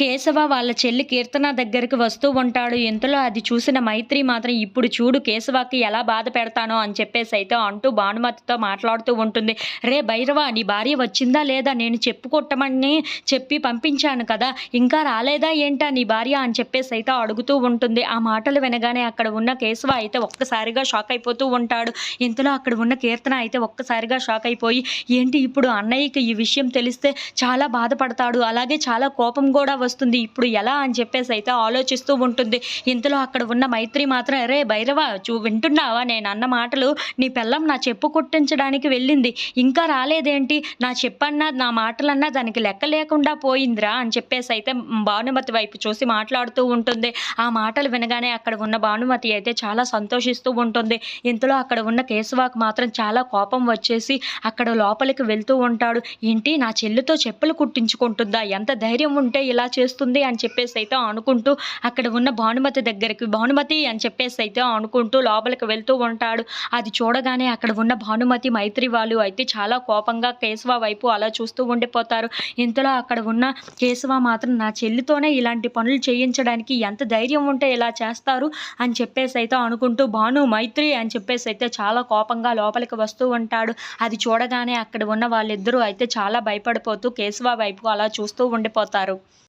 కేశవ వాళ్ళ చెల్లి కీర్తన దగ్గరికి వస్తూ ఉంటాడు. ఇంతలో అది చూసిన మైత్రి మాత్రం ఇప్పుడు చూడు కేశవకి ఎలా బాధ పెడతానో అని చెప్పేసి అయితే అంటూ భానుమతితో మాట్లాడుతూ ఉంటుంది. రే భైరవ నీ భార్య వచ్చిందా లేదా? నేను చెప్పుకొట్టమని చెప్పి పంపించాను కదా. ఇంకా రాలేదా ఏంటా నీ భార్య? అని చెప్పేసి అయితే అడుగుతూ ఉంటుంది. ఆ మాటలు వినగానే అక్కడ ఉన్న కేశవ అయితే ఒక్కసారిగా షాక్ అయిపోతూ ఉంటాడు. ఇంతలో అక్కడ ఉన్న కీర్తన అయితే ఒక్కసారిగా షాక్ అయిపోయి ఏంటి ఇప్పుడు అన్నయ్యకి ఈ విషయం తెలిస్తే చాలా బాధపడతాడు. అలాగే చాలా కోపం కూడా వస్తుంది. ఇప్పుడు ఎలా అని చెప్పేసి అయితే ఆలోచిస్తూ ఉంటుంది. ఇంతలో అక్కడ ఉన్న మైత్రి మాత్రం అరే భైరవ చూ వింటున్నావా? నేను అన్న మాటలు నీ పిల్లం నా చెప్పు కొట్టించడానికి వెళ్ళింది. ఇంకా రాలేదేంటి? నా చెప్పన్నా నా మాటలన్నా దానికి లెక్క లేకుండా పోయిందిరా అని చెప్పేసి అయితే భానుమతి వైపు చూసి మాట్లాడుతూ ఉంటుంది. ఆ మాటలు వినగానే అక్కడ ఉన్న భానుమతి అయితే చాలా సంతోషిస్తూ ఉంటుంది. ఇంతలో అక్కడ ఉన్న కేశవాకు మాత్రం చాలా కోపం వచ్చేసి అక్కడ లోపలికి వెళ్తూ ఉంటాడు. ఏంటి? నా చెల్లితో చెప్పులు కుట్టించుకుంటుందా? ఎంత ధైర్యం ఉంటే ఇలా చేస్తుంది అని చెప్పేసి అయితే అనుకుంటూ అక్కడ ఉన్న భానుమతి దగ్గరికి భానుమతి అని చెప్పేసి అయితే అనుకుంటూ లోపలికి వెళ్తూ ఉంటాడు. అది చూడగానే అక్కడ ఉన్న భానుమతి మైత్రి వాళ్ళు అయితే చాలా కోపంగా కేశవ వైపు అలా చూస్తూ ఉండిపోతారు. ఇంతలో అక్కడ ఉన్న కేశవ మాత్రం నా చెల్లితోనే ఇలాంటి పనులు చేయించడానికి ఎంత ధైర్యం ఉంటే ఇలా చేస్తారు? అని చెప్పేసి అయితే అనుకుంటూ భాను మైత్రి అని చెప్పేసి అయితే చాలా కోపంగా లోపలికి వస్తూ ఉంటాడు. అది చూడగానే అక్కడ ఉన్న వాళ్ళిద్దరూ అయితే చాలా భయపడిపోతూ కేశవ వైపు అలా చూస్తూ ఉండిపోతారు.